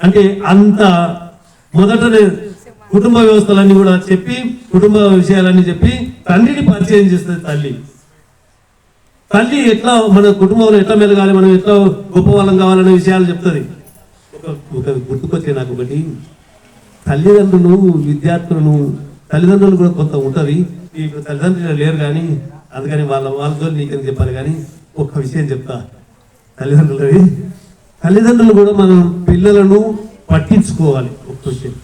అంటే అంత మొదటనే కుటుంబ వ్యవస్థలన్నీ కూడా చెప్పి కుటుంబ విషయాలన్నీ చెప్పి తండ్రిని పరిచయం చేస్తుంది తల్లి. తల్లి ఎట్లా మన కుటుంబంలో ఎట్లా మెలగాలి మనం ఎట్లా గొప్ప వాళ్ళం కావాలనే విషయాలు చెప్తుంది. ఒక ఒక గుర్తుకొచ్చే నాకు ఒకటి. తల్లిదండ్రులు విద్యార్థులను తల్లిదండ్రులు కూడా కొంత ఉంటుంది. ఇప్పుడు తల్లిదండ్రులు లేరు కానీ అందుకని వాళ్ళ వాళ్ళతో నీకని చెప్పాలి కానీ ఒక్క విషయం చెప్తా. తల్లిదండ్రులవి తల్లిదండ్రులు కూడా మనం పిల్లలను పట్టించుకోవాలి. ఒక క్వశ్చన్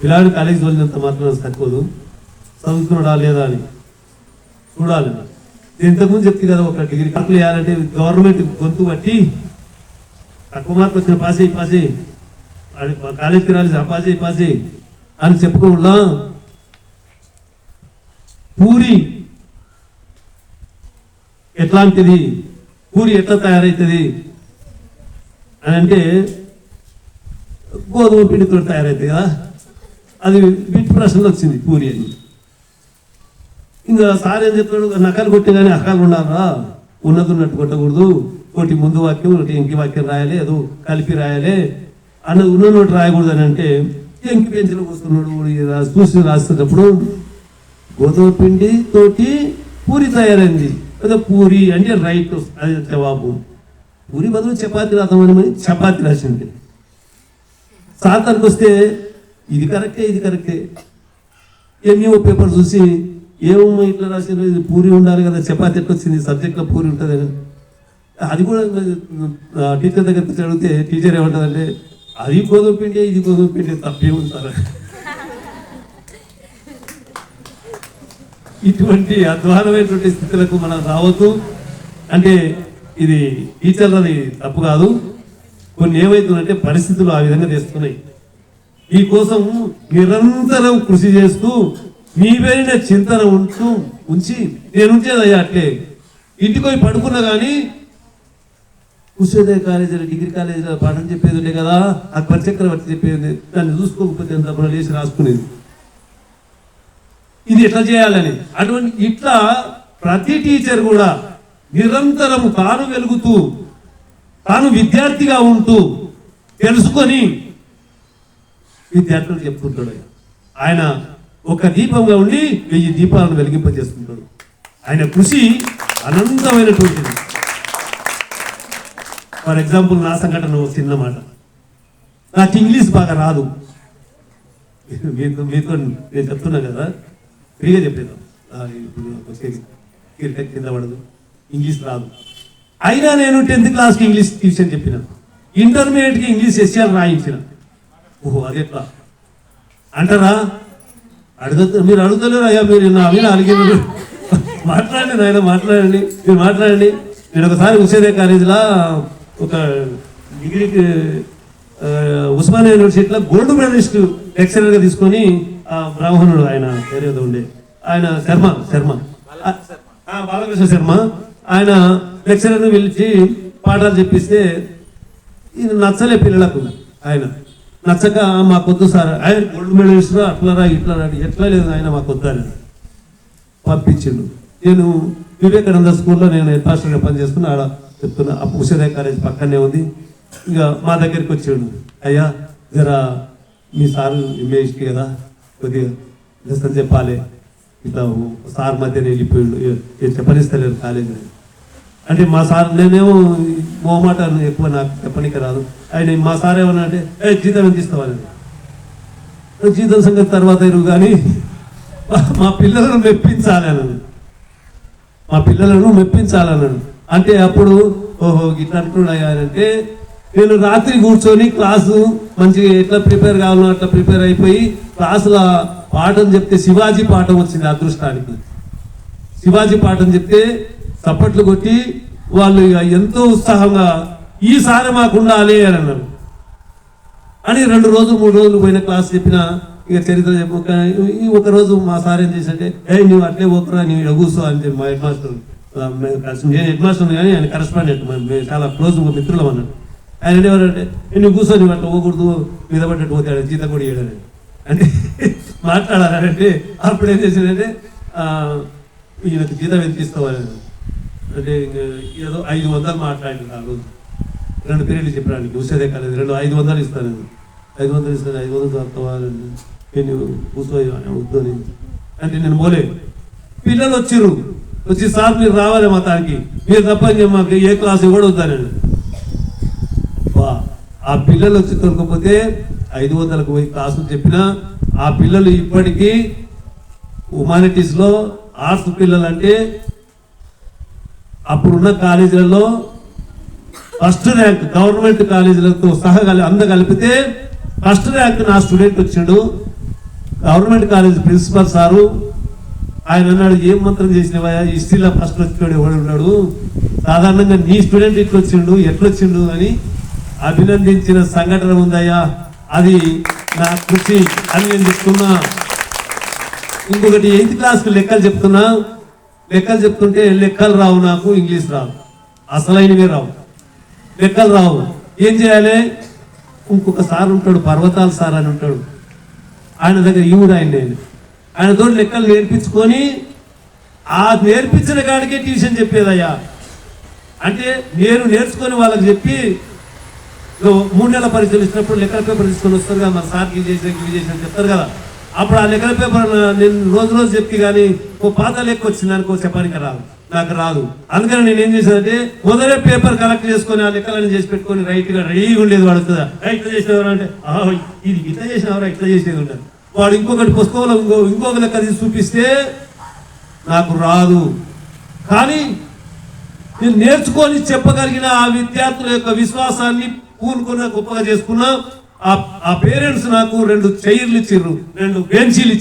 పిల్లాడు కాలేజీకి వెళ్ళినంత మాత్రం సరిపోదు చదువుతున్నాడా లేదా అని చూడాలి. ఇంతకుముందు చెప్తే కదా ఒక డిగ్రీ కంప్లీట్ చేయాలంటే గవర్నమెంట్ గొంతు బట్టి తక్కువ మార్కు వచ్చిన పాస్ అయ్యి పాస్ అయ్యి కాలేజీకి రాలేదు పాస్ అయ్యి పాస్ అయ్యి అని చెప్పుకోకుండా పూరి ఎట్లాంటిది? పూరి ఎట్లా తయారవుతుంది అంటే గోధుమ పిండితో తయారైతే కదా అది బిట్ ప్రశ్నలు వచ్చింది పూరి అని. ఇంకా సార్ ఏం చెప్తాడు నకలు కొట్టి కానీ అకాలు ఉండాలా ఉన్నది ఉన్నట్టు కొట్టకూడదు. ఒకటి ముందు వాక్యం ఒకటి ఇంకి వాక్యం రాయాలి ఏదో కలిపి రాయాలి. అన్నది ఉన్న నోటి రాయకూడదు అని అంటే ఎంకి పెంచులు కూస్తున్నాడు చూసి రాస్తున్నప్పుడు గోధుమ పిండి తోటి పూరి తయారైంది. అదే పూరి అంటే రైట్ అది జవాబు. పూరి బదులు చపాతి రాద్దామని చపాతి రాసింది. సాతానికి వస్తే ఇది కరెక్టే ఇది కరెక్టే. ఎంఈఓ పేపర్ చూసి ఏమో ఇట్లా రాసిన ఇది పూరి ఉండాలి కదా చపాతి ఎట్లా వచ్చింది సబ్జెక్ట్లో పూరి ఉంటుంది? కదా అది కూడా టీచర్ దగ్గర తెచ్చి అడిగితే టీచర్ ఏమంటుందంటే అది గోధుమ పిండి ఇది గోధుమ పిండి తప్పే ఉంటారు ఇటువంటి అధ్వానమైనటువంటి స్థితులకు మనం రావద్దు. అంటే ఇది టీచర్లది తప్పు కాదు. కొన్ని ఏమవుతుందంటే పరిస్థితులు ఆ విధంగా చేస్తున్నాయి ఈ కోసం నిరంతరం కృషి చేస్తూ మీ పేరిన చింతన ఉంటూ ఉంచి నేను ఉంచేదయ్యా అట్లే. ఇంటికి పోయి పడుకున్నా కానీ కూర్చోదే కాలేజీలో డిగ్రీ కాలేజీలో పాఠం చెప్పేది ఉండే కదా అక్బర్ చక్రవర్తి చెప్పేది దాన్ని చూసుకోకపోతే తప్పుడు లేచి రాసుకునేది. ఇది ఎట్లా చేయాలని? అటువంటి ఇట్లా ప్రతి టీచర్ కూడా నిరంతరం తాను వెలుగుతూ తాను విద్యార్థిగా ఉంటూ తెలుసుకొని విద్యార్థులకు చెప్తుంటాడు ఆయన. ఒక దీపంగా ఉండి వెయ్యి దీపాలను వెలిగింపజేస్తుంటాడు. ఆయన కృషి అనంతమైనటువంటిది ఫర్ ఎగ్జాంపుల్ నా సంఘటన చిన్న మాట. నాకు ఇంగ్లీష్ బాగా రాదు. మీతో మీతో నేను చెప్తున్నా కదా. ఫ్రీగా చెప్పేదాం ఇప్పుడు కింద పడదు. ఇంగ్లీష్ రాదు. అయినా నేను టెన్త్ క్లాస్కి ఇంగ్లీష్ ట్యూషన్ చెప్పిన. ఇంటర్మీడియట్కి ఇంగ్లీష్ ఎస్ఆర్ రాయించిన. ఓహో అదే అంటారా? అడగద్దు మీరు అడుగుతలేరు అయ్యా మీరు నా మీద అడిగినారు మాట్లాడండి ఆయన మాట్లాడండి మీరు మాట్లాడండి. నేను ఒకసారి ఉసేదే కాలేజీలో ఒక డిగ్రీకి ఉస్మానియా యూనివర్సిటీలో గోల్డ్ మెడలిస్ట్ లెక్చరర్గా తీసుకొని ఆ బ్రాహ్మణుడు ఆయన పేరు ఉండే. ఆయన శర్మ శర్మ. ఆ, బాలకృష్ణ శర్మ. ఆయన లెక్చరర్ని పిలిచి పాఠాలు చెప్పిస్తే ఇది నచ్చలే పిల్లలకు. ఆయన నచ్చక మాకొద్దు సార్. ఆయన గోల్డ్ మెడలిస్ట్ అట్లా రా ఇట్లా ఎట్లా లేదు ఆయన మాకొద్దు అని పంపించిండు. నేను వివేకానంద స్కూల్లో నేను హెడ్ మాస్టర్గా పనిచేస్తున్నా ఆడ చెప్తున్నా అప్పుడు ఉషోదయ కాలేజ్ పక్కనే ఉంది. ఇక మా దగ్గరికి వచ్చాడు. అయ్యా జరా మీ సారు ఎంఏఎస్కి కదా కొద్దిగా లెసన్ చెప్పాలి. ఇట్లా సార్ మధ్యనే వెళ్ళిపోయాడు. ఏ చెప్పనిస్తలేరు కాలేజ్ అంటే మా సార్ నేనేమో మోమాట ఎక్కువ నాకు చెప్పనికి రాదు. ఆయన మా సార్ ఏమన్నా అంటే ఏ జీతం ఎంత జీతం సంగతి తర్వాత ఎరుగు కానీ మా- పిల్లలను మెప్పించాలన్నాను మా పిల్లలను మెప్పించాలన్నాను అంటే అప్పుడు ఓహో ఇట్లా అంటున్నాడు అంటే నేను రాత్రి కూర్చొని క్లాసు మంచిగా ఎట్లా ప్రిపేర్ కావాలో అట్లా ప్రిపేర్ అయిపోయి క్లాసుల పాఠం చెప్తే శివాజీ పాఠం వచ్చింది అదృష్టానికి. శివాజీ పాఠం చెప్తే చప్పట్లు కొట్టి వాళ్ళు ఇక ఎంతో ఉత్సాహంగా ఈసారి మాకు ఉండాలి అని అన్నారు. అని రెండు రోజులు మూడు రోజులు పోయిన క్లాస్ చెప్పిన ఇక చరిత్ర చెప్పు ఒక- ఈ ఒక రోజు మా సార్ ఏం చేసంటే ఏ నువ్వు అట్లే ఒకరా నువ్వు ఇక్కడ కూర్చో అని చెప్పి మా హెడ్ మాస్టర్ నేను హెడ్ మాస్టర్ కానీ ఆయన కరెస్పాండెంట్ చాలా క్లోజ్ మిత్రులం అన్నాడు. ఆయన అనేవారంటే నువ్వు కూర్చో నువ్వు అట్లా పోకూడదు మీద పడ్డట్టు పోతాడు జీత జీతం కూడా ఇవ్వడని అంటే మాట్లాడాలంటే అప్పుడు ఏం చేసిందంటే ఈయనకు జీతం ఎంత ఇస్తావు అని అంటే ఏదో ఐదు వందలు మాట్లాడింది ఆ రోజు రెండు పీరియడ్లు చెప్పడానికి చూసేదే కాలేదు రెండు ఐదు వందలు ఇస్తాను నేను. ఐదు వందలు ఇస్తాను ఐదు వందలు తక్కువ నేను కూర్చోని వద్దని. అంటే నేను పోలే పిల్లలు వచ్చిర్రు. వచ్చి సార్ మీరు రావాలి మా తానికి మీరు తప్పని మాకు ఏ క్లాస్ కూడా వద్దానండి బా, ఆ పిల్లలు వచ్చి దొరకపోతే ఐదు వందలకు పోయి క్లాసులు చెప్పినా ఆ పిల్లలు ఇప్పటికీ హ్యుమానిటీస్లో ఆర్ట్స్ పిల్లలు అంటే అప్పుడున్న కాలేజీలలో ఫస్ట్ ర్యాంక్ గవర్నమెంట్ కాలేజీలతో సహా కలి అంద ఫస్ట్ ర్యాంక్ నా స్టూడెంట్ వచ్చిండు. గవర్నమెంట్ కాలేజ్ ప్రిన్సిపల్ సారు ఆయన అన్నాడు ఏం మంత్రం చేసినవా హిస్టరీలో ఫస్ట్ వచ్చినాడు ఎవడు ఉన్నాడు. సాధారణంగా నీ స్టూడెంట్ ఇట్లా వచ్చిండు ఎట్లొచ్చిండు అని అభినందించిన సంఘటన ఉందయ్యా. అది నా కృషి అని నేను చెప్తున్నా. ఇంకొకటి ఎయిత్ క్లాస్కి లెక్కలు చెప్తున్నా. లెక్కలు చెప్తుంటే లెక్కలు రావు నాకు ఇంగ్లీష్ రావు. అసలైనవి రావు. లెక్కలు రావు. ఏం చేయాలి? ఇంకొక సార్ ఉంటాడు పర్వతాల సార్ అని ఉంటాడు. ఆయన దగ్గర ఈవుడు ఆయన నేను ఆయనతో లెక్కలు నేర్పించుకొని ఆ నేర్పించిన కాడికే ట్యూషన్ చెప్పేదయ్యా. అంటే నేను నేర్చుకొని వాళ్ళకి చెప్పి మూడు నెలల పరీక్షలు ఇచ్చినప్పుడు లెక్కల పేపర్ తీసుకొని వస్తారు కదా మన సార్కి ఇది చేసిన ఇవి చేసిన చెప్తారు కదా. అప్పుడు ఆ లెక్కల పేపర్ నేను రోజు రోజు చెప్పి కానీ ఓ పాత లెక్క వచ్చింది అనుకో చెప్పడానికి రాదు. నాకు రాదు. అందుకని నేను ఏం చేశానంటే మొదలే పేపర్ కలెక్ట్ చేసుకొని ఆ లెక్కలను చేసి పెట్టుకొని రైట్గా రెడీగా ఉండేది వాడు కదా ఇట్లా చేసేవారు అంటే ఇది ఇట్లా చేసినవారా ఇట్లా చేసేది ఉండదు వాడు ఇంకొకటి పుస్తకంలో ఇంకో ఇంకొక లెక్క తీసి చూపిస్తే నాకు రాదు. కానీ నేను నేర్చుకొని చెప్పగలిగిన ఆ విద్యార్థుల యొక్క విశ్వాసాన్ని పూనుకున్న గొప్పగా చేసుకున్నా. ఆ- ఆ పేరెంట్స్ నాకు రెండు చైర్లు ఇచ్చిర్రు రెండు బెంచీలు